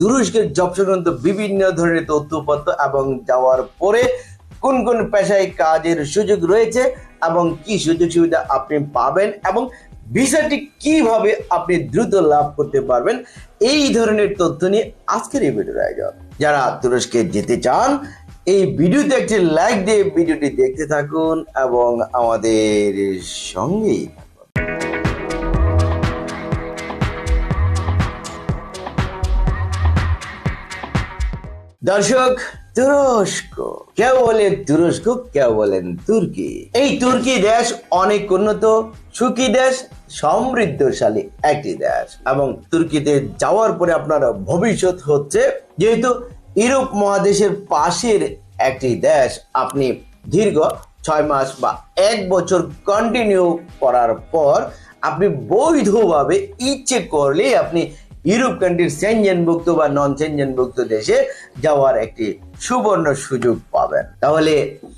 তুরস্কের জব সংক্রান্ত বিভিন্ন ধরনের তথ্যপত্র এবং যাওয়ার পরে কোন কোন পেশায় কাজের সুযোগ রয়েছে এবং কি সুযোগ সুবিধা আপনি পাবেন এবং ভিসাটি কীভাবে আপনি দ্রুত লাভ করতে পারবেন, এই ধরনের তথ্য নিয়ে আজকের এই ভিডিওর আয়োজন। যারা তুরস্কে যেতে চান, এই ভিডিওতে একটি লাইক দিয়ে ভিডিওটি দেখতে থাকুন এবং আমাদের সঙ্গেই দর্শক, তুরস্ক। কেউ বলে তুরস্ক কেউ বলেন তুর্কি? এই তুর্কি দেশ অনেক উন্নত, সুখী দেশ, সমৃদ্ধশালী একটি দেশ। এবং তুর্কিতে যাওয়ার পরে আপনার ভবিষ্যৎ হচ্ছে যেহেতু ইউরোপ মহাদেশের পাশের একটি দেশ। আপনি দীর্ঘ ছয় মাস বা এক বছর কন্টিনিউ করার পর আপনি বৈধভাবে ইচ্ছে করলে আপনি ইউরোপ কান্ট্রির সেনজেনভুক্ত বা নন সেনজেনভুক্ত দেশে যাওয়ার একটি সুবর্ণ সুযোগ পাবেন। তাহলে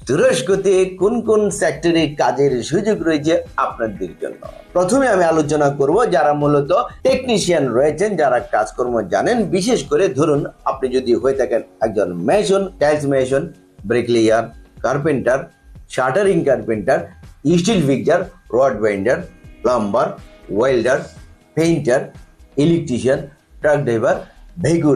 তুরস্কতে কোন কোন সেক্টরে কাজের সুযোগ রয়েছে আপনাদের জন্য? প্রথমে আমি আলোচনা করব যারা মূলত টেকনিশিয়ান রয়েছেন, যারা কাজকর্ম জানেন, বিশেষ করে ধরুন আপনি যদি হয়ে থাকেন একজন mason tiles mason bricklayer carpenter shuttering carpenter steel fixer rod binder plumber welder painter electrician, truck driver, vehicle